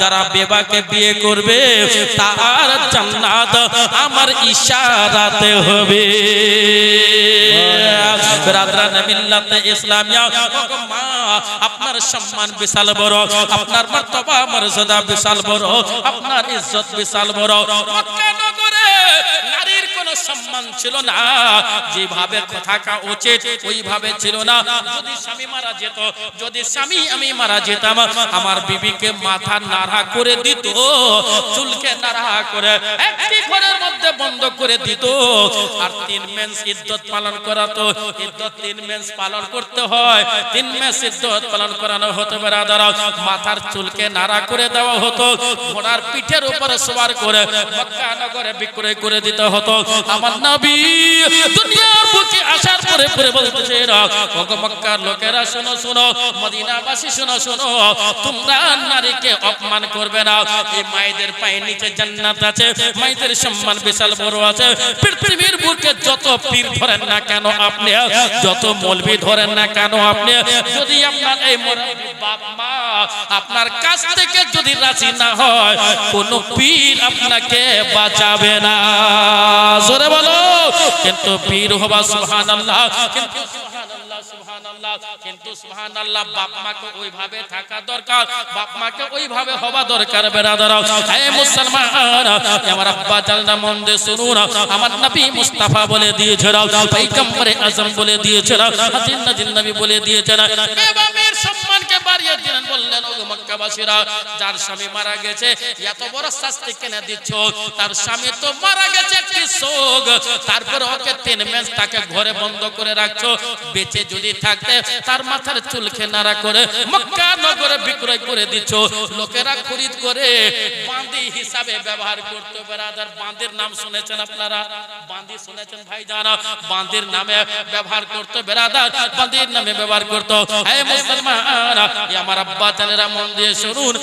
যারা বেবাকে বিয়ে করবে, তার জান্নাত আমার ইশারাতে হবে। রাদরান মিল্লাতে ইসলামিয়া মা, আপনার সম্মান বিশাল বড়, আপনার মর্তবা, মর্যাদা বিশাল বড়, আপনার ইজ্জত বিশাল বড়। নগরে কোনো সম্মান ছিল না। যেভাবে থাকা উচিত, ওইভাবে ছিল না। যদি স্বামী মারা যেত, যদি স্বামী আমি মারা যেতাম, আমার বিবিকে মাথা নাড়া করে দিত, চুলকে নাড়া করে, একটি ঘরের মধ্যে বন্ধ করে দিত। আর তিন মেন্স ইদ্যত পালন করাতো। ইদ্যত তিন মেন্স পালন করতে হয়। তিন মেন্স ইদ্যত পালন করানো হতো, বেরাদারা। মাথার চুলকে নাড়া করে দেওয়া হতো। ঘোড়ার পিঠের উপরে সবার করে মক্কা নগরে বিক্রয় করে দিতে হতো। আমার নবী দুনিয়ার বুকে আসার পরে পরে বলতেছে মক্কার লোকেরা, শোনো শোনো, মদিনাবাসী, শোনো শোনো, তোমরা নারীকে অপমান করবে না। এই মায়েদের পায়ের নিচে জান্নাত আছে, মায়েদের সম্মান বিশাল বড় আছে। পৃথিবীর বুকে যত পীর ধরেন না কেন আপনি, যত মৌলবি ধরেন না কেন আপনি, যদি আপনার এই বাপ মা আপনার কাছ থেকে যদি রাজি না হয়, কোন পীর আপনাকে বাঁচাবে না। জোরে বলো, কিন্তু পীর হবা থাকা দরকার আমার নবী বলে দিয়েছে পয়গম্বরে আজম বলে বলে বাড়িয়ে বললেন ও মক্কাবাসীরা, যার স্বামী মারা গেছে, এত বড় শাস্তি কেনে দিচ্ছ? তার স্বামী তো মারা গেছে শোক। ওকে তিন তাকে ঘরে বন্ধ করে রাখছো। বেঁচে যদি থাকতে, তার মাথার নাড়া করে মক্কা নগরে বিক্রয় করে দিচ্ছ। লোকেরা খরিদ করে বাঁধি হিসাবে ব্যবহার করতে। বেরাদার বাঁধের নাম শুনেছেন আপনারা? বাঁধি শুনেছেন ভাই বাঁধের নামে ব্যবহার করতে বেরাদার বাঁধের নামে ব্যবহার করতো। মুসলমান আমার আব্বা মন দিয়ে শুনুন।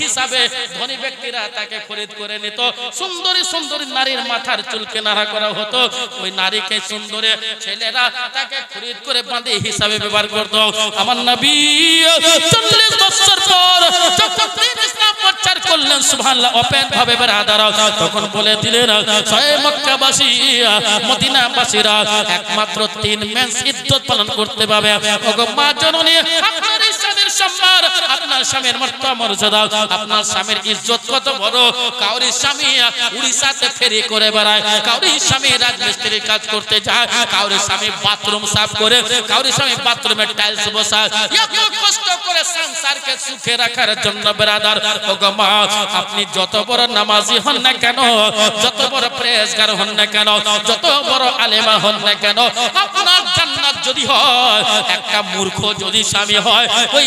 হিসাবে ধনী ব্যক্তিরা তাকে খরিদ করে নিত। সুন্দরী সুন্দরী নারীর মাথার করা হতো। ওই নারীকে সুন্দরী ছেলেরা তাকে খরিদ করে বাঁধি হিসাবে ব্যবহার করতো। আমার নবী চল্লিশ বছর পর একমাত্র তিন মেন্স ইজ্জত পালন করতে ওগো মা জননী সম্মান আপনার স্বামীর মর্যাদা, আপনার স্বামীর ইজ্জত কত বড়? কাউরি স্বামী ফেরি করে বেড়ায়, কাউরি স্বামী রাজমিস্ত্রির কাজ করতে যায়, কাউরি স্বামী বাথরুম সাফ করে, কাউরি স্বামী বাথরুমে টাইলস বসায়। এত কষ্ট করে সংসারকে সুখে রাখার জন্য আপনি যত বড় নামাজি হন না কেন? যত বড় প্রেসগার হন না কেন? যত বড় আলেমা হন না কেন? আপনার জান্নাত যদি হয়, একটা মূর্খ যদি স্বামী হয়, ওই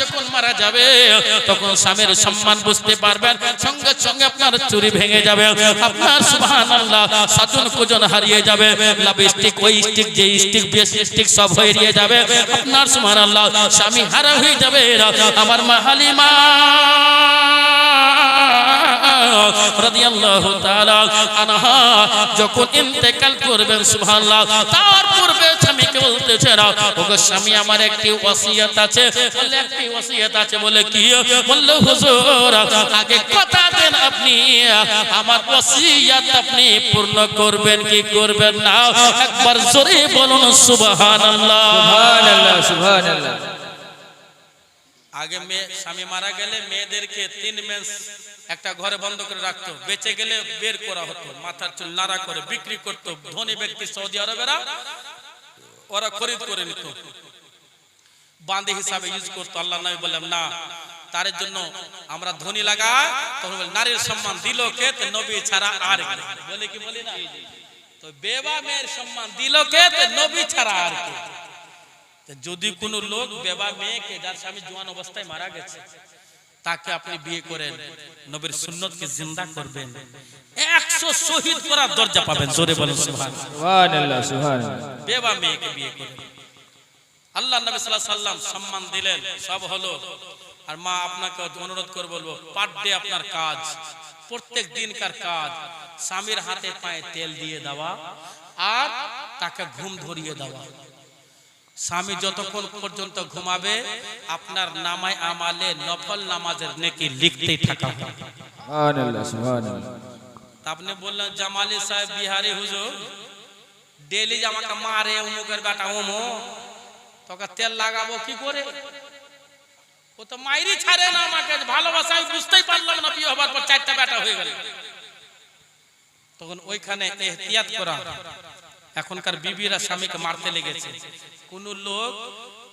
যখন মারা যাবে, তখন স্বামীর সম্মান বুঝতে পারবেন। সঙ্গে সঙ্গে আপনার চুরি ভেঙে যাবে। আপনার সুবহানাল্লাহ সাজন কুজন হারিয়ে যাবে। লাভিস্টিক ওই স্টিক যে স্টিক বেশ স্টিক সব হয়ে যাবে। আপনার সুবহানাল্লাহ স্বামী হারা হয়ে যাবে। আমার মা হালিমা যখন ইন্তেকাল করবেন, সুবহানাল্লাহ, তার পূর্বে বলতেছে না ওগো স্বামী আমার একটি ওসিয়ত আছে। বলে একটি ওসিয়ত আছে বলে কি? বলল হুজুর আগে কথা দেন আপনি। আমার ওসিয়ত আপনি পূর্ণ করবেন কি করবেন না? একবার জোরে বলুন সুবহানাল্লাহ। সুবহানাল্লাহ সুবহানাল্লাহ। আগে মেয়ে স্বামী মারা গেলে মেয়েদেরকে তিন মেস একটা ঘরে বন্ধ করে রাখতো। বেঁচে গেলে বের করা হতো। মাথার চুল নাড়া করে বিক্রি করতো। ধনী ব্যক্তি সৌদি আরবেরা ওরা খরিদ করে নিত। বাঁধে হিসাবে ইউজ করতো আল্লাহ নবী বললাম না, তার জন্য আমরা ধনী লাগা তখন নারীর সম্মান দিল কে? নবী ছাড়া আর বলে কি বলি না? তো বেবা মেয়ের সম্মান দিল কে? নবী ছাড়া আর কে? যদি কোনো লোক বেবা মেয়েকে, যার স্বামী জোয়ান অবস্থায় মারা গেছে তাকে আপনি বিয়ে করেন। নবীর সুন্নতকে জিন্দা করবেন। একশো শহীদ করার দরজা পাবেন। জোরে বলেন সুবহানাল্লাহ। সুবহানাল্লাহ সুবহানাল্লাহ। বেবা মেয়েকে বিয়ে করেন। আল্লাহ নবী সাল্লাল্লাহু সাল্লাম সম্মান দিলেন। সব হলো। আর মা আপনাকে অনুরোধ করে বলব পার ডে আপনার কাজ প্রত্যেক দিনকার কাজ স্বামীর হাতে পায়ে তেল দিয়ে দেওয়া আর তাকে ঘুম ধরিয়ে দেওয়া। স্বামী যতক্ষণ পর্যন্ত ঘুমাবে আপনার নামায় আমালে নফল নামাজের নেকি লিখতেই থাকা আপনি বললেন জামালি সাহেব বিহারি হুজুর ডেলি আমাকে মারে অমুকের বেটা ওমো তোকে তেল লাগাবো কি করে? ও তো মাইরি ছাড়ে না আমাকে ভালোবাসা আমি বুঝতেই পারলাম না বিয়ে হবার পর চারটা বেটা হয়ে গেল। তখন ওইখানে এহতিয়াত করা এখনকার বিবিরা স্বামীকে মারতে লেগেছে। কোন লোক,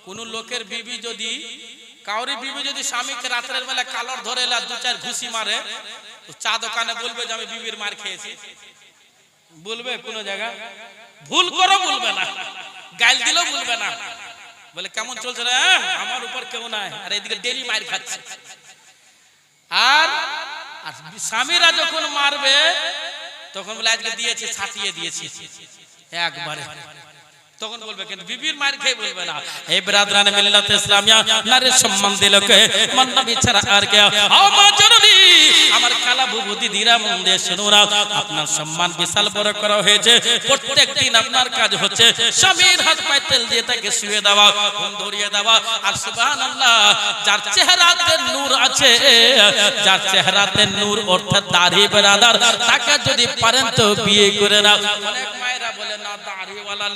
কোন লোকের বিবি যদি, কাউরি বিবি যদি স্বামীকে রাত্রের বেলা কালর ধরে এলে দু চার ঘুষি মারে, তো চা দোকানে বলবে যে আমি বিবির মার খেয়েছি। বলবে কোন জায়গা? ভুল করো বলবে না। গাইল দিলেও বলবে না। বলে, কেমন চলছে রে? হ্যাঁ? আমার উপর কেউ নাই। আর এদিকে ডেলি মার খাচ্ছে। আর স্বামীরা যখন মারবে, তখন বলে, আজকে দিয়েছি, ছাটিয়ে দিয়েছি। একবারে। আপনার সম্মান বিশাল বড় করা হয়েছে। প্রত্যেক আপনার কাজ হচ্ছে। স্বামীর হাত তেল দিয়ে তাকে শুয়ে দেওয়া, ঘুম ধরিয়ে দেওয়া। আর সুবহানাল্লাহ, যার চেহারাতে নূর আছে, যার চেহারাতে নূর অর্থাৎ দাড়ি বেরাদার তাকে যদি পারেন তো বিয়ে করে না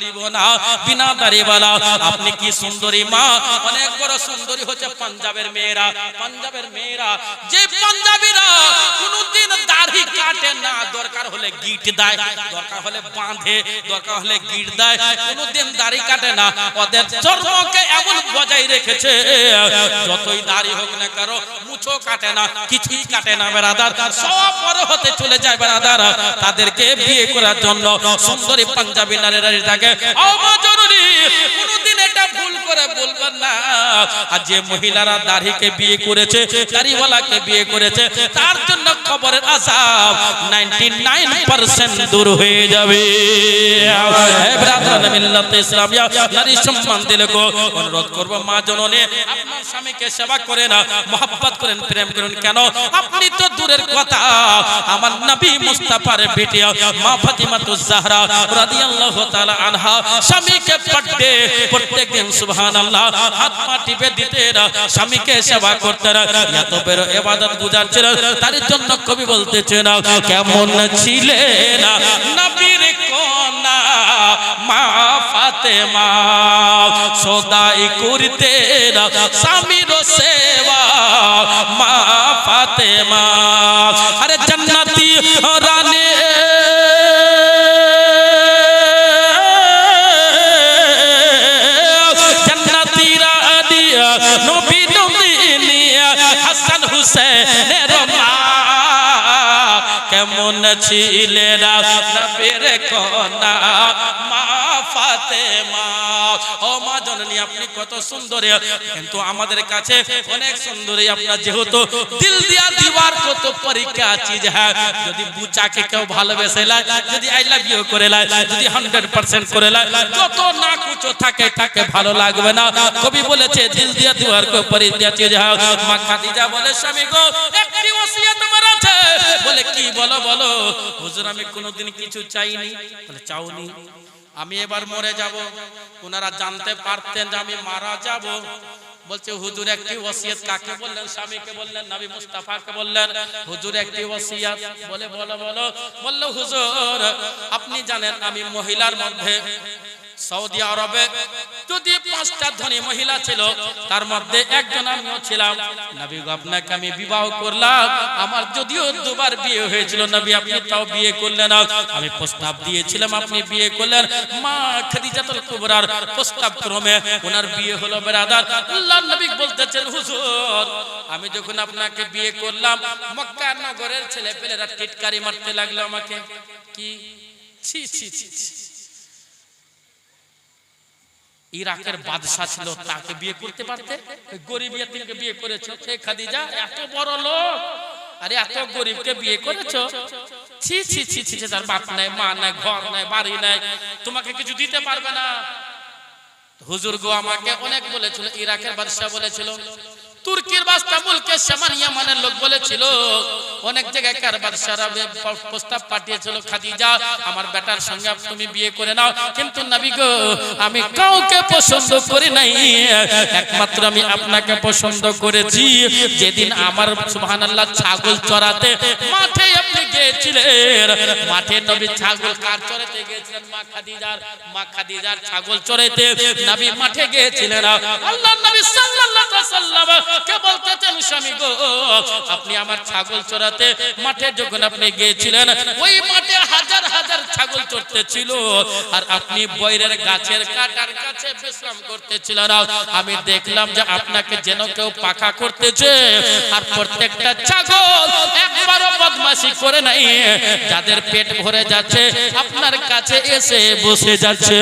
লিব না, বিনা দাড়িওয়ালা আপনি কি সুন্দরী মা? অনেক বড় সুন্দরী হচ্ছে পাঞ্জাবের মেয়েরা। পাঞ্জাবের মেয়েরা, যে পাঞ্জাবিরা কোনদিন দাড়ি কাটে না, দরকার হলে গিট দেয়, দরকার হলে বাঁধে, দরকার হলে গিট দেয়, কোনদিন দাড়ি কাটে না। ওদের চর্মকে এমন বজায় রেখেছে, যতই দাড়ি হোক না কারও মুছো কাটে না, কিছুই কাটে না বেরাদার সব বড় হতে চলে যায় বেরাদার তাদেরকে বিয়ে করার জন্য সুন্দরী পাঞ্জাবি নারীরা থাকে কোনদিন ভুল করে বলবেন না। আর যে মহিলারা দাড়িকে বিয়ে করেছে, দাড়িওয়ালাকে বিয়ে করেছে, তার জন্য খবরের আসাব 99% দূর হয়ে যাবে। হে ব্রাদার পাঠতে প্রত্যেকদিন সুবহানাল্লাহ। হাত পা টিপে দিতেন স্বামীকে সেবা করতেন এত বড় ইবাদত গুজারছিল তার জন্য কবি বলতেছেন কেমন ছিলেন নবীর কন্যা, মা ফাতেমা, সদাই করতেন স্বামীর সেবা, মা ফাতেমা। আরে জান্নাতি রানী ছিলেন নবীর কন্যা। মা ফাতেমা। ও মা জননী, আপনি কত সুন্দরী। কিন্তু আমাদের কাছে অনেক সুন্দরী। আপনার যেহেতু দিল দিয়া দিবার কত পরীক্ষা চিজ হ্যাঁ যদি বুচাকে কেউ ভালোবেসে লাই যদি আই লাভ ইউ করে লাই যদি 100% করে যত না কুচো থাকে তাকে ভালো লাগবে না। কবি বলেছে, দিল দিয়া দিবার কো পরীক্ষা চিজ হ্যাঁ। মা খাদিজা বলে, স্বামী গো, একটি ওসিয়ত আছে বলে, কি বলো বলো? হুজুর, আমি কোনোদিন কিছু চাইনি। বলে, চাওনি। আমি এবার মরে যাব। ওনারা জানতে পারতেন যে আমি মারা যাব। বলছে, হুজুর, একটি ওসিয়ত কাকে বললেন? স্বামীকে বললেন? নবী মুস্তাফাকে বললেন? হুজুর, একটি ওসিয়ত। বলে, বলো বলো। বলল, হুজুর, আপনি জানেন আমি মহিলার মধ্যে সৌদি আরবে। যদি পাঁচটা ধনী মহিলা ছিল, তার মধ্যে একজন আমিও ছিলাম। নবী আপনাকে আমি বিবাহ করলাম। আমার যদিও দুবার বিয়ে হয়েছিল, নবী, আপনি তাও বিয়ে করলেন। আমি প্রস্তাব দিয়েছিলাম, আপনি বিয়ে করলেন। মা খাদিজাতুল কুবরার প্রস্তাব ক্রমে ওনার বিয়ে হলো, বেরাদার। আল্লাহ নবী বলতেছেন, হুজুর, আমি যখন আপনাকে বিয়ে করলাম, মক্কা নগরের ছেলে পেলেরা টিটকারি মারতে লাগল আমাকে। কি? ছি ছি ছি ছি। ইরাকের বাদশাহ ছিল তাকে বিয়ে করতে পারতে? গরিব ইয়াতিমকে বিয়ে করেছ। সে খাদিজা এত বড় লোক আরে এত গরিবকে বিয়ে করেছ? ছি ছি ছি ছি, তার বাপ নাই মা নাই ঘর নাই বাড়ি নাই তোমাকে কিছু দিতে পারবে না। হুজুর গো আমাকে অনেক বলেছিল ইরাকের বাদশাহ বলেছিল তুর্কির বাস্তাবুলকে সেমান ইয়ামানের লোক বলেছিল, অনেক জায়গায় কার বাদশারা প্রস্তাব পাঠিয়েছিল, খাদিজা, আমার বেটার সঙ্গে তুমি বিয়ে করে নাও। কিন্তু নবী গো, আমি কাউকে পছন্দ করি নাই। একমাত্র আমি আপনাকে পছন্দ করেছি। যেদিন আমার, সুবহানাল্লাহ, ছাগল চড়াতে মাঠে আপনি গিয়েছিলেন, মাঠে নবী ছাগল কার চড়াতে গিয়েছিলেন? মা খাদিজার মা খাদিজার ছাগল চড়াতে নবী মাঠে গিয়েছিলেন। আল্লাহ নবী সাল্লাল্লাহু আলাইহি সাল্লাম কে বলতেছেন, স্বামী গো, আপনি আমার ছাগল চড়াতে মাঠে যখন আপনি গিয়েছিলেন, ওই মাঠে হাজার হাজার ছাগল চড়তেছিল আর আপনি বৈরের গাছের কাটার কাছে বিশ্রাম করতেছিলেন। আমি দেখলাম যে আপনাকে যেন কেউ পাখা করতেছে। আর প্রত্যেকটা ছাগল একবারও বদমাশি করে নাই। যাদের পেট ভরে যাচ্ছে, আপনার কাছে এসে বসে যাচ্ছে।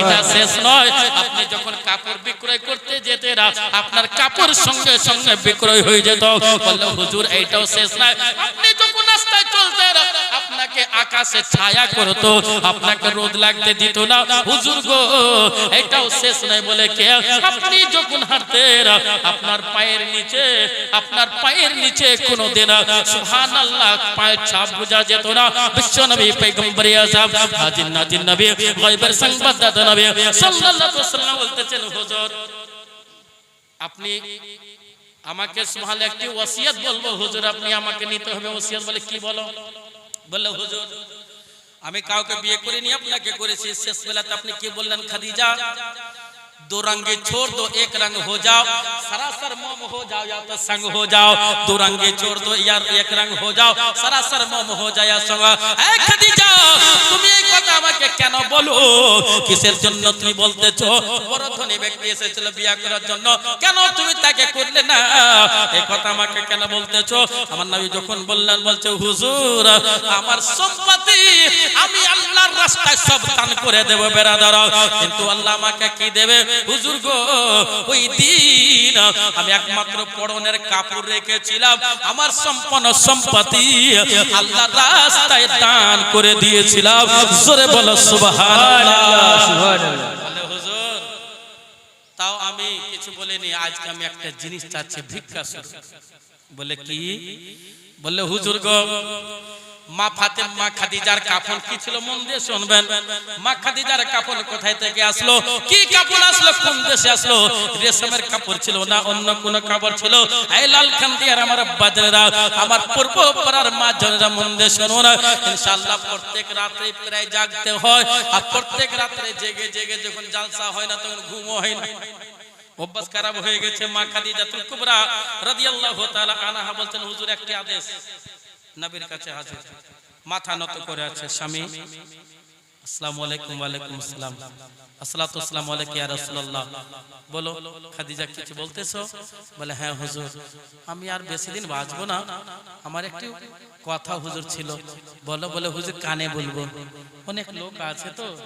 এটা শেষ নয়, আপনি যখন কাপড় বিক্রয় করতে যেতেন, আপনার কাপড় সঙ্গে সঙ্গে বিক্রয় হয়ে যেত। বলল, হুজুর, এইটাও শেষ নয় আপনি যখন রাস্তায় চলতেন আপনাকে আকাশে ছায়া করতো, আপনাকে রোদ লাগতে দিত না। হুজুর গো এটাও শেষ নয় বলে কে? আপনি যখন হাঁটতেন আপনার পায়ের নিচে, আপনার পায়ের নিচে কোনো দিন সুবহানাল্লাহ, পায়ের ছাপ বোঝা যেত না। বিশ্ব নবী পয়গম্বর আযম হাজির নাজির নবী, গায়বের সংবাদদাতা নবী, সাল্লাল্লাহু বলতেছেন, হুজুর, আপনি আমাকে সুবহানাল্লাহ একটি ওসিয়ত বলব। হুজুর আপনি আমাকে নিতে হবে ওসিয়ত বলে কি বলো? বলল হুজুর আমি কাউকে বিয়ে করিনি আপনাকে করেছি। শেষ বেলাতে আপনি কি বললেন খাদিজা? दो रंगे छोड़ दो एक रंग हो जाओ सरासर मोम हो जाओ या तो संग हो जाओ दो रंगे छोड़ दो यार एक रंग हो जाओ सरासर मोम हो जाए या संग এই খাদিজা তুমি এই কথা আমাকে কেন বলো কিসের জন্য তুমি বলতেছো বড় ধনী ব্যক্তি এসেছিল বিয়ে করার জন্য কেন তুমি তাকে করলে না এই কথা আমাকে কেন বলতেছো আমার নবী যখন বললেন বলছে হুজুর আমার সম্পত্তি আমি আল্লাহর রাস্তায় সব দান করে দেব, বেরাদার। কিন্তু আল্লাহ আমাকে কি দেবে? হুজুর গো, ওই দিন আমি একমাত্র পরনের কাপড় রেখেছিলাম, আমার সম্পন্ন সম্পত্তি আল্লাহর রাস্তায় দান করে দিয়েছিলাম। জোরে বলো, সুবহানাল্লাহ। সুবহানাল্লাহ বলে তাও আমি কিছু বলিনি, আজকে আমি একটা জিনিস চাচ্ছি, ভিক্ষা বলে কি? বললে হুজুর গো মা ফাতেমা খাদিজার কাফন কি ছিল মন দিয়ে মা কাফন কোথায় থেকে আসলো? কি কাপড় আসলো? কোন দেশে আসলো? রেশমের কাপড় ছিল না, অন্য কাপড় ছিল? আমার আমার পূর্ব মা মন ইনশাআল্লাহ প্রত্যেক রাতে প্রায় জাগতে হয়, আর প্রত্যেক রাতে জেগে জেগে যখন জালসা হয় না, তখন হয় না। খারাপ হয়ে গেছে মা হুজুর, একটি আদেশ। নবীর কাছে হাজির। মাথা নত করে আছে স্বামী। বলতেছো? বলে হ্যাঁ হুজুর। আমি আর বেশি দিন বাঁচবো না। আমার একটি কথা হুজুর ছিল। বলো, বলে, হুজুর, কানে বলব। অনেক লোক আছে তো।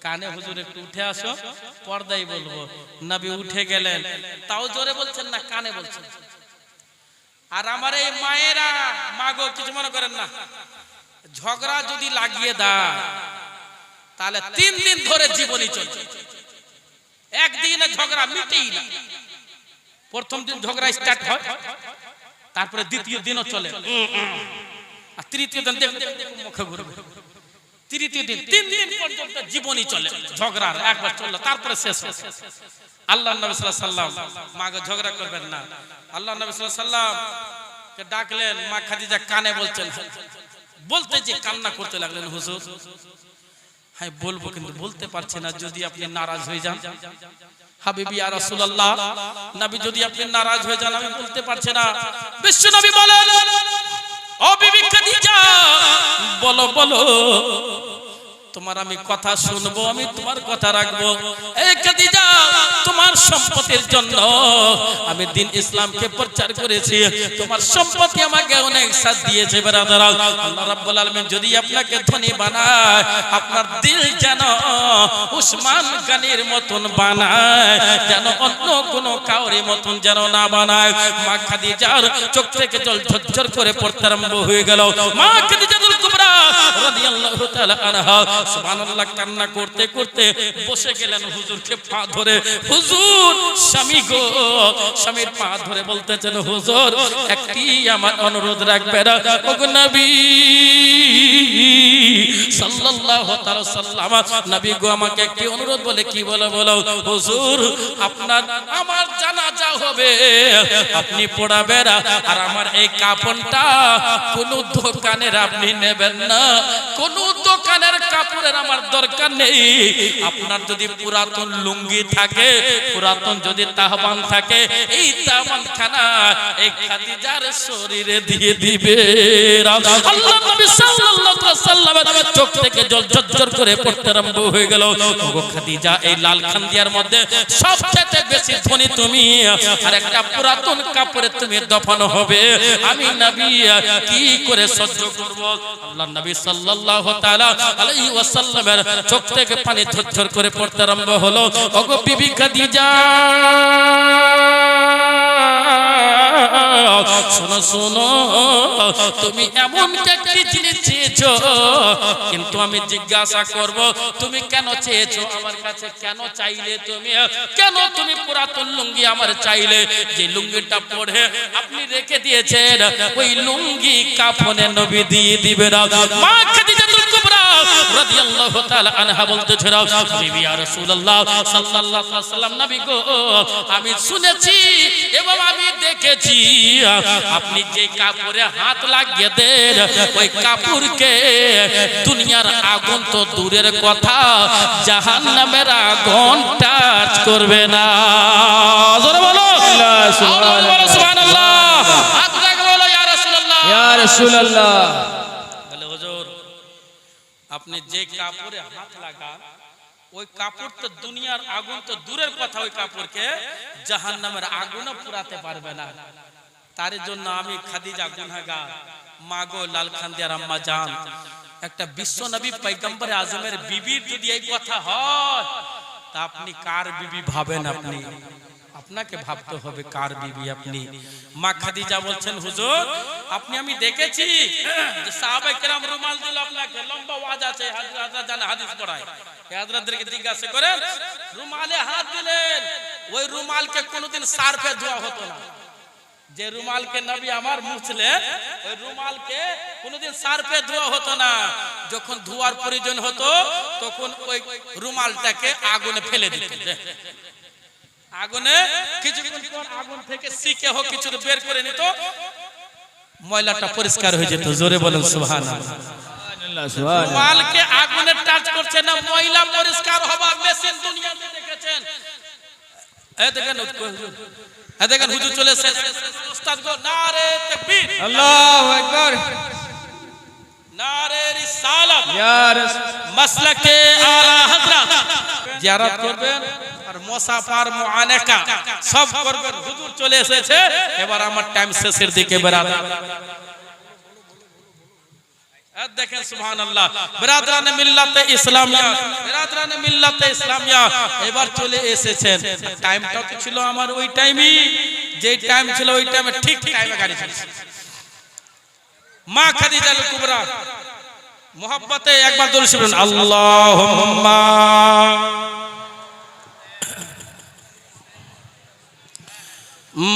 কানে হুজুর, একটু উঠে আসো। পর্দায় বলব। নবী উঠে গেলেন। তাও জোরে বলছেন না, কানে বলছেন? আর আমার এই মায়েরা, মাগো, কিছু মনে করেন না। ঝগড়া যদি লাগিয়ে দা তাহলে তিন দিন ধরে জীবনই চলছে একদিনে ঝগড়া মিটেই না। প্রথম দিন ঝগড়া স্টার্ট হয়, তারপরে দ্বিতীয় দিনও চলে। আর তৃতীয় দিন দেখুন মুখে ঘুরবে। তৃতীয় দিন, তিন দিন পর্যন্ত জীবনই চলে। ঝগড়ার একবার চলল, তারপরে শেষ। আল্লাহ নবী সাল্লাম মাকে ঝগড়া করবেন না। আল্লাহ নবী সাল্লাম ডাকলেন, মা খাদিজা কানে বলছেন। বলতে যে কান্না করতে লাগলেন, হুজুর হ্যাঁ বলব কিন্তু বলতে পারছি না, যদি আপনি নারাজ হয়ে যান। হাবিবি আর রাসূলুল্লাহ, নবী, যদি আপনি নারাজ হয়ে যান, আমি বলতে পারছি না। বিশ্ব নবী বলেন ও বিবি খাদিজা বলো বলো তোমার আমি কথা শুনব, আমি তোমার কথা রাখব। তোমার সম্পত্তির জন্য আমি দিন ইসলামকে প্রচার করেছি। তোমার সম্পত্তি আমাকে অনেক সাথ দিয়েছে আল্লাহ রাব্বুল আলামিন যদি আপনাকে ধনী বানায়, আপনার দিল যেন উসমান গানির মতন বানায়, যেন অন্য কোন কাউরি মতন যেন না বানায়। মা খাদিজার চোখ থেকে জল ঝরঝর করে পড়তে আরম্ভ হয়ে গেল। মা খাদিজাতুল রাদিয়াল্লাহু তাআলা আনহা, সুবহানাল্লাহ, কান্না করতে করতে বসে গেলেন হুজুরকে পা ধরে। হুজুর, স্বামী গো, স্বামীর পা ধরে বলতেছেন, হুজুর, একটি আমার অনুরোধ রাখবেন নবী, সাল্লাল্লাহু তাআলা সাল্লাম, নবী গো, আমাকে একটি অনুরোধ বলে কি বলে, বলো? হুজুর, আপনার, আমার জানাজা হবে, আপনি পড়াবেন, আর আমার এই কাপড়টা কোন দোকানের আপনি নেবেন না। কোন দোকানের কাপড়ের আমার দরকার নেই। আপনার যদি পুরাতন লুঙ্গি থাকে, পুরাতন যদি তাহবান থাকে, এই তাহবান খানা এই খাদিজার শরীরে দিয়ে দিবে। চোখ থেকে জল ঝরঝর করে পড়তে আরম্ভ হয়ে গেল। খাদিজা, এই লাল খান্দিয়ার মধ্যে সবচেয়ে বেশি ধনী তুমি। আর একটা পুরাতন কাপড়ে তুমি দফন হবে। আমি নবী, কি করে সহ্য করব? আল্লাহ নবী সাল্লাল্লাহু চোখ থেকে পানি ঝরঝর করে পড়তে আরম্ভ হলো। ওগো বিবি খাদিজা! শোনো শোনো, তুমি এমন একটি জিনিস চেয়েছো, কিন্তু আমি জিজ্ঞাসা করব, তুমি কেন চেয়েছো? আমার কাছে কেন চাইলে তুমি? কেন তুমি পুরাতন লুঙ্গি আমার চাইলে? যে লুঙ্গিটা পরে আপনি রেখে দিয়েছেন, ওই লুঙ্গি কাফনে নবী দিয়ে দিবে না। খাদিজাতুল কুবরা রাদিয়াল্লাহু তাআলা আনহা বলতেছিল বিবি ইয়া রাসূলুল্লাহ সাল্লাল্লাহু আলাইহি ওয়াসাল্লাম নবী গো আমি শুনেছি এবং আমি দেখেছি। আপনি যে কাপড়ে হাত লাগিয়ে দেন ওই কাপড়কে দুনিয়ার আগুন তো দূরের কথা জাহান্নামের আগুন টাচ করবে না। জোরে বলো। সুবহানাল্লাহ। ইয়া রাসূলুল্লাহ। ইয়া রাসূলুল্লাহ। আপনি যে কাপড়ে হাত লাগান, ওই কাপড় তো দুনিয়ার আগুন তো দূরের কথা, ওই কাপড়কে জাহান্নামের আগুনও পুরাতে পারবে না। তার জন্য আমি খাদিজা গুনাহগার মাগো লাল খান্দিয়ার আম্মা জান, একটা বিশ্ব নবী পয়গম্বর আজমের বিবির যদি এই কথা হয়, তা আপনি কার বিবি ভাবেন আপনি? আপনাকে ভাবতে হবে কার বিবি আপনি। মা খাদিজা বলছেন হুজুর আপনি আমি দেখেছি যে সাহাবায়ে কেরাম রুমাল দিল আপনাকে লম্বা ওয়াজ আছে হাজরাতরা জানে হাদিস পড়ায়। এই হাজরাতদেরকে জিজ্ঞাসা করেন রুমালে হাত দিলেন ওই রুমালকে কোনোদিন সার্ফে ধোয়া হতো না। যে রুমালকে নবী আমার মুছলেন ওই রুমালকে কোনোদিন সার্ফে ধোয়া হতো না। যখন ধোয়ার প্রয়োজন হতো তখন ওই রুমালটাকে আগুনে ফেলে দিতেন। আগুনে কিছুক্ষণ পর আগুন থেকে শিখে হোক কিছু বের করে নিত ময়লাটা পরিষ্কার হয়ে যেত। জোরে বলেন সুবহানাল্লাহ। সুবহানাল্লাহ আগুনে টাচ করছে না ময়লা পরিষ্কার হবার মেশিন দুনিয়াতে দেখেছেন। এই দেখেন এই দেখেন হুজুর উস্তাদ গো নারে তাকবীর। আল্লাহু আকবার নারে রিসালাত ইয়া রাসূল মাসলাকে আলা হযরত জিয়ারত করবেন আর মুসাফার মুআনাকা সব করবেন হুজুর চলে এসেছে এবার আমার টাইম শেষের দিকে বেরাদা আর দেখেন সুবহানাল্লাহ বিরাদরান মিল্লাতে ইসলামিয়া বিরাদরান মিল্লাতে ইসলামিয়া এবার চলে এসেছেন টাইমটা তো ছিল আমার ওই টাইমই যে টাইম ছিল ওই টাইমে ঠিক টাইমে গাড়ি চলছে। মা খাদিজা কুবরা। মোহাব্বতে একবার দোল শুনুন। আল্লাহুম্মা।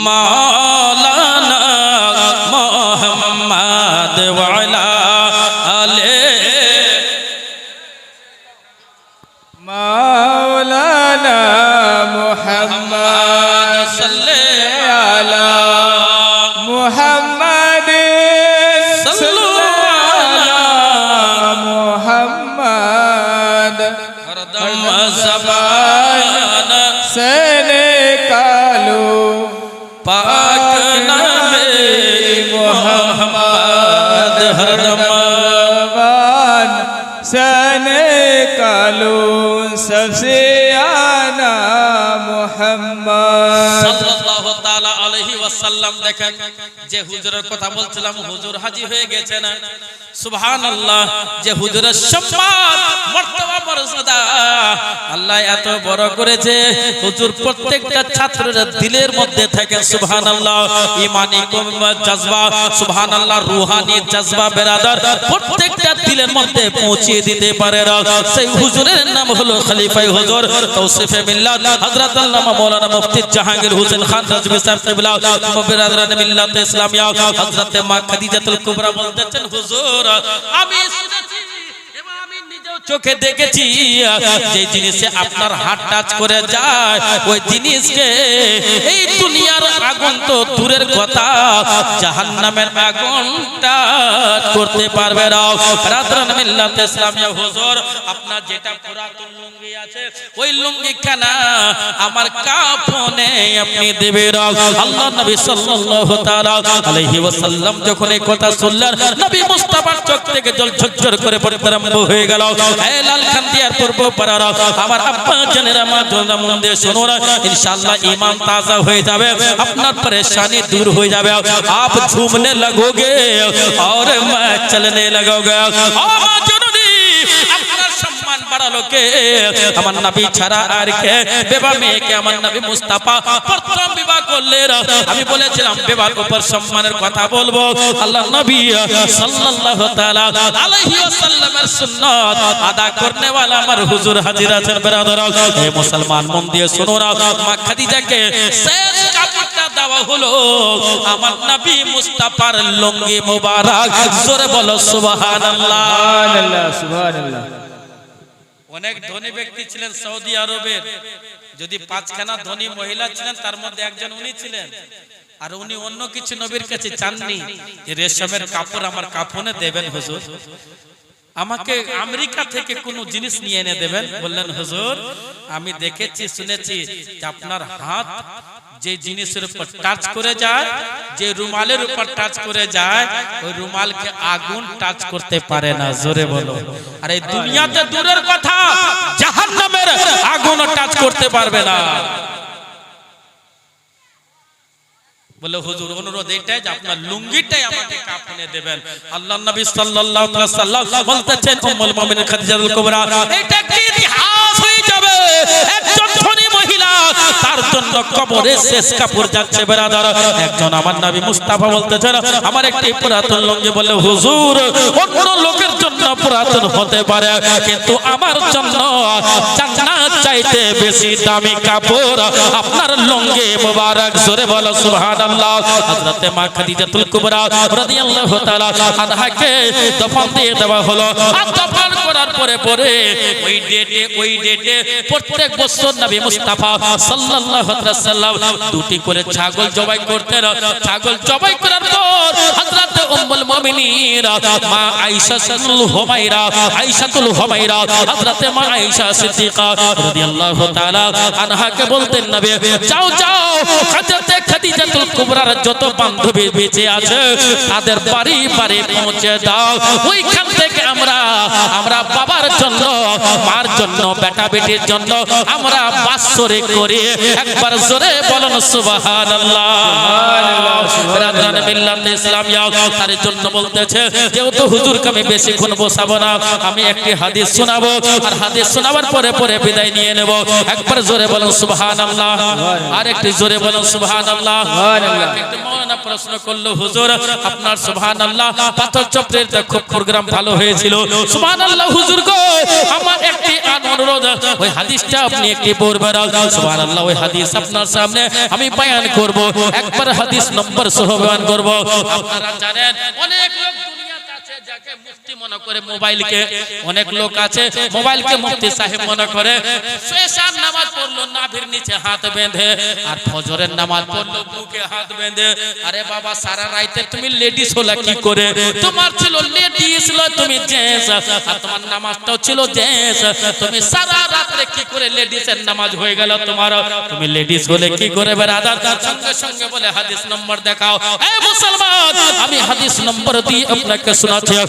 মাওলানা মোহাম্মদ সাল্লাম দেখেন যে হুজুরের কথা বলছিলাম, হুজুর হাজি হয়ে গেছে না। সুবহানাল্লাহ, যে হুজুরের সম্মান আল্লাহ এত বড় করেছে। হুজুর প্রত্যেকটা ছাত্রের দিলের মধ্যে থাকে, সুবহানাল্লাহ। ইমানি জজবা, সুবহানাল্লাহ রুহানি জজবা, বেরাদার প্রত্যেকটা দিলের মধ্যে পৌঁছিয়ে দিতে পারে সেই হুজুরের নাম হলো খলিফাই হুজুর, তৌসিফে মিল্লাত, হযরত আল্লামা মাওলানা মুফতি জাহাঙ্গীর হোসেন খান রাজবি সাহেব কিবলা মুবিরাদান মিল্লাত মা খাদিজাতুল কুবরা বলতেছেন হুজুর আমি চোখে দেখেছি, যে জিনিসে আপনার হাত টাচ করে যায়, ওই জিনিসকে এই দুনিয়ার আগুন তো দূরের কথা, জাহান্নামের আগুনটা করতে পারবে না। রাতরান মিল্লাত ইসলামিয়া হুজুর, আপনার যেটা পুরাতন লুঙ্গি আছে, ওই লুঙ্গি খানা আমার কাফনে আপনি দেবেন আল্লাহ নবী সাল্লাল্লাহু তাআলা আলাইহি ওয়াসাল্লাম যখন এই কথা শুনলেন, নবী মুস্তাফার চোখ থেকে জল ঝরঝর করে পড়তে আরম্ভ হয়ে গেল। اپنا چندرما سنو رہ ان شاء اللہ ایمان تا سا ہو جا اپنا پریشانی دور ہو جا آپ جھومنے لگو گے اور چلنے لگو گے বাড়ালো কে আমার নবী ছাড়া আর কে? বেবা মেয়েকে আমার নবী মুস্তাফা প্রথম বিবাহ করলেন আমি বলেছিলাম বিবাহ উপর সম্মানের কথা বলব। আল্লাহ নবী সাল্লাল্লাহু তাআলা আলাইহি ওয়াসাল্লামের সুন্নাত আদা করনে वाला আমার হুজুর হাজির আছেন বেরাদর। হে মুসলমান, মন দিয়ে শুনো না মা খাদিজাকে শেষ কাপড়টা দেওয়া হলো। আমার নবী মুস্তাফার লুঙ্গি মোবারক। জোরে বলো, সুবহানাল্লাহ। সুবহানাল্লাহ সুবহানাল্লাহ। অনেক ধনী ব্যক্তি ছিলেন সৌদি আরবের। যদি পাঁচখানা ধনী মহিলা ছিলেন, তার মধ্যে একজন উনি ছিলেন। আর উনি অন্য কিছু নবীর কাছে চাননি। যে রেশমের কাপড় আমার কাফনে দেবেন হুজুর। আমাকে আমেরিকা থেকে কোনো জিনিস নিয়ে এনে দেবেন। বললেন, হুজুর, আমি দেখেছি, শুনেছি যে আপনার হাত যে জিনিসের উপর টাচ করে যায়, যে রুমালের উপর টাচ করে যায়, ওই রুমালকে আগুন টাচ করতে পারে না। জোরে বলো। আর এই দুনিয়াতে দূরের কথা, জাহান্নামের আগুন টাচ করতে পারবে না। বলে, হুজুর, অনুরোধ এটাই যে আপনার লুঙ্গিটাই আমাকে কাফনে দেবেন। আল্লাহ নবী সাল্লাল্লাহু আলাইহি সাল্লাম বলতেছেন, উম্মুল মুমিনিন খাদিজাতুল কুবরা, এটা কি ইতিহাস হয়ে যাবে? একজন ধনী মহিলা তার জন্য কবরে শেষ কাপড় যাচ্ছে বেরাদার। একজন আমার নবী মুস্তাফা বলতেছেন, আমার একটি পুরাতন লুঙ্গি বলে, হুজুর, অন্য লোকের জন্য পুরাতন হতে পারে, কিন্তু আমার জন্য জান্নাত চাইতে বেশি দামি কাপড়। আপনার লুঙ্গি মোবারক, জোরে বলো, সুবহানাল্লাহ। হযরতে মা খাদিজাতুল কুবরা রাদিয়াল্লাহু তাআলা আনহাকে দফন দিয়ে দেওয়া হলো। আর দফন করার পরে পরে ওই ডেটে ওই ডেটে প্রত্যেক বছর নবী মুস্তাফা দুটি করে ছাগল জবাই করতেন ছাগল জবাই করার পর যাও যত বান্ধবী বেঁচে আছে, তাদের বাড়ি বাড়ি পৌঁছে দাও। ওইখান থেকে আমরা আমরা বাবার জন্য, মার জন্য বেটা বেটির জন্য, আমরা বাসরে করি একবার জোরে বলুন আমি একটি হাদিস শোনাবো আর হাদিস শোনাবার পরে পরে বিদায় নিয়ে নেব। একবার জোরে বলুন সুবহানাল্লাহ। আর একটি জোরে বলুন সুবহানাল্লাহ। সুবহানাল্লাহ। প্রশ্ন করল হুজুর আপনার সুবহানাল্লাহ পাথর চক্রের খুব প্রোগ্রাম ভালো হয়েছিল। সুবহানাল্লাহ হুজুর গো আমার একটি অনুরোধ ওই হাদিসটা আপনি একটি পড়বেন। সুবহানাল্লাহ, ওই হাদিস আপনার সামনে আমি বয়ান করব। একবার হাদিস নম্বর সহ বয়ান করব। আপনারা জানেন, অনেক লোক নামাজ হয়ে গেল তোমার? তুমি লেডিস হলে কি করে বেরাদার সঙ্গে সঙ্গে বলে, হাদিস নম্বর দেখাও। মুসলমান, আমি হাদিস নম্বর দিয়ে আপনাকে শোনাচ্ছি।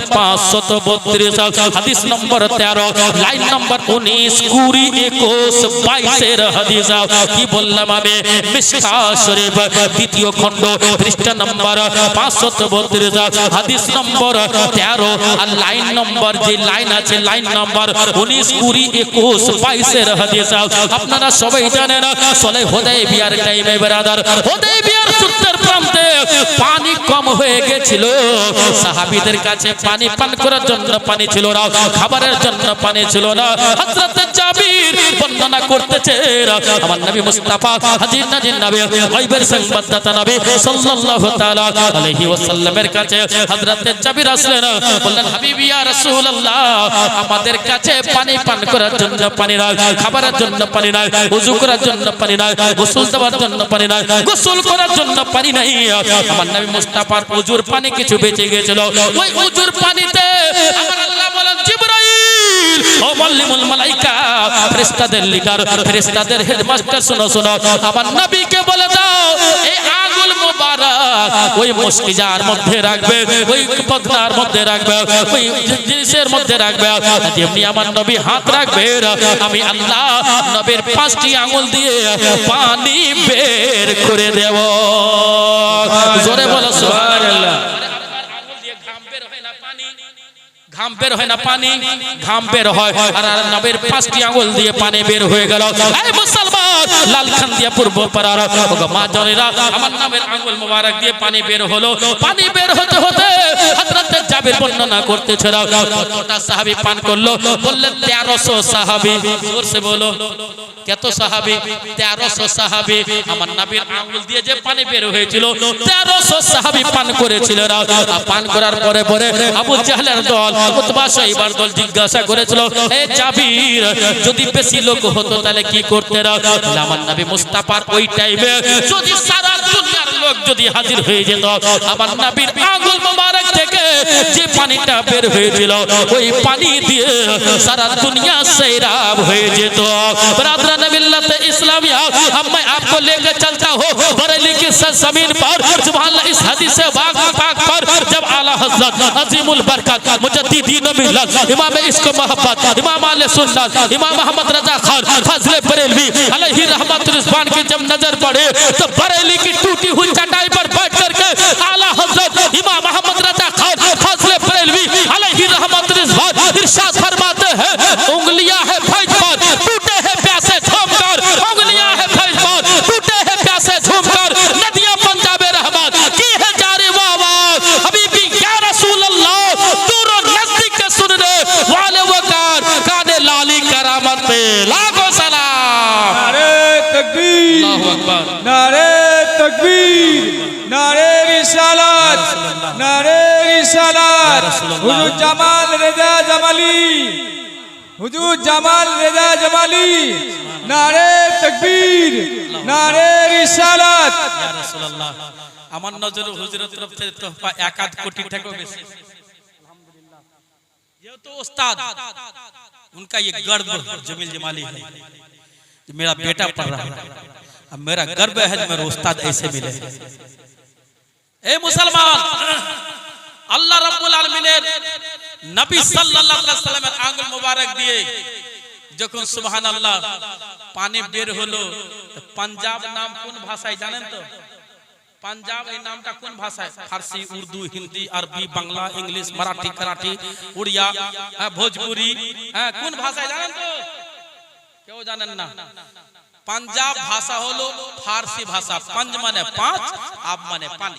নম্বর 532 হাদিস নম্বর 13 লাইন নম্বর 19 কুড়ি 21 22 এর হাদিস। কি বললাম আমি? শরীফ, দ্বিতীয় খণ্ড, পৃষ্ঠা নম্বর 532 হাদিস নম্বর 13 আর লাইন নম্বর যে লাইন আছে, লাইন নম্বর 19 কুড়ি 21 22 এর হাদিস। আপনারা সবাই জানেন, সলে হোদাই বিয়ার টাইমে ব্রাদার হোদাই বিয়ার সূত্রের প্রান্তে পানি কম হয়ে গেছিল। সাহাবীদের কাছে পানি পান করার জন্য পানি ছিল না, খাবারের জন্য পানি ছিল না। হযরত জাবির বর্ণনা করতেছে, আমার নবী মুস্তাফা, হাজির নাজির নবী, গায়বের সংবাদদাতা নবী সাল্লাল্লাহু তাআলা আলাইহি ওয়াসাল্লামের কাছে হযরত জাবির আসলেন, বললেন, হাবিবি ইয়া রাসূলুল্লাহ, আমাদের কাছে পানি পান করার জন্য পানি নাই, খাবারের জন্য পানি নাই ওযু করার জন্য পানি নাই, গোসল দেওয়ার জন্য পানি নাই, গোসল করার জন্য পানি নাই। আমার নবী মুস্তাফার ওযুর পানি কিছু বেঁচে গিয়েছিল। ওই ওযুর পানিতে আমার আল্লাহ বলেন জিবরাইল ও মুল্লিমুল মালাইকা, ফেরেশতাদের লিডার, ফেরেশতাদের হেডমাস্টার, শোনো শোনো। আমার নবীকে বলে দাও, এই আঙ্গুল মোবারক, ওই মুশকিজার মধ্যে রাখবে, ওই পদনার মধ্যে রাখবে, ওই জিনিসের মধ্যে রাখবে। যেমনি আমার নবী হাত রাখবে, আমি আল্লাহ নবীর পাঁচটি আঙ্গুল দিয়ে পানি বের করে দেব। জোরে বলো, সুবহানাল্লাহ। ঘাম বের হয় না পানি? ঘাম বের হয়। আর নবের পাঁচটি আঙুল দিয়ে পানি বের হয়ে গেল। এই মুসলমান, লাল খান দিয়ে পূর্ব ওগো মা জনেরা, আমার নামের আঙুল মোবারক দিয়ে পানি বের হলো। পানি বের হতে হতে হযরত জাবির বর্ণনা করতেছে কতটা সাহাবী পান করল? বললেন 1300 সাহাবী। জোরসে বলো, কত সাহাবী? 1300 সাহাবী। আমার নবীর আঙ্গুল দিয়ে যে পানি বের হয়েছিল 1300 সাহাবী পান করেছিল পান করার পরে পরে আবু জাহলের দল দল জিজ্ঞাসা করেছিল, এ জাবির, যদি বেশি লোক হতো তাহলে কি করতে? আমার মুস্তাফার ওই টাইমে যদি সারা দুনিয়ার লোক যদি হাজির হয়ে যেত, আমার যে পানিটা বের হয়েছিল ওই পানি দিয়ে সারা দুনিয়া সৈরাব হয়ে যেত बरादरान मिलत इस्लामिया अब मैं आपको लेकर चलता हूँ बरेली की सरजमीन पर सुबह इस हदीस बाग पाक पर जब आला हजरत अजीमुल बरकत मुजद्दीदीन मिलत इमाम इसको मोहब्बत इमाम आले सुन्नत इमाम अहमद रजा खान फजल बरेलवी अलैहि रहमत रिजवान की जब नजर पड़े तो बरेली की टूटी हुई चटाई पर बैठ करके आला हजरत इमाम अहमद रजा खान فاصلے پریلوی علیہ رحمت رضوان ارشاد فرماتے ہیں انگلیاں حضور جمال رضا جمالی. حضور جمال رضا جمالی. نارے تکبیر. نارے رسالت. ইয়া রাসূলুল্লাহ আমার নজরে হুজুরের তরফ থেকে তোহফা এক আধ কোটি یہ تو استاد. ان کا یہ گرد جمیل جمالی ہے. میرا بیٹا پڑھ رہا ہے. اب میرا گرب ہے جو میرا استاد ایسے ملے. اے مسلمان. আল্লাহ রাব্বুল আলামিনের নবী সাল্লাল্লাহু আলাইহি সাল্লামের আঙ্গুল মোবারক দিয়ে যখন সুবহানাল্লাহ পানি বের হলো পাঞ্জাব নাম কোন ভাষায় জানেন তো? পাঞ্জাব এই নামটা কোন ভাষায়? ফার্সি, উর্দু, হিন্দি, আরবি, বাংলা, ইংলিশ, মারাঠি কারাঠি উড়িয়া হ্যাঁ ভোজপুরি হ্যাঁ কোন ভাষায় জানেন তো? কেউ জানেন না। পাঞ্জাব ভাষা হলো ফার্সি ভাষা। पंज মানে পাঁচ, আব মানে পানি।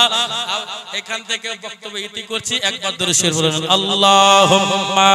এখান থেকে বক্তব্য ইতি করছি একবার দূরে শির আল্লাহুম্মা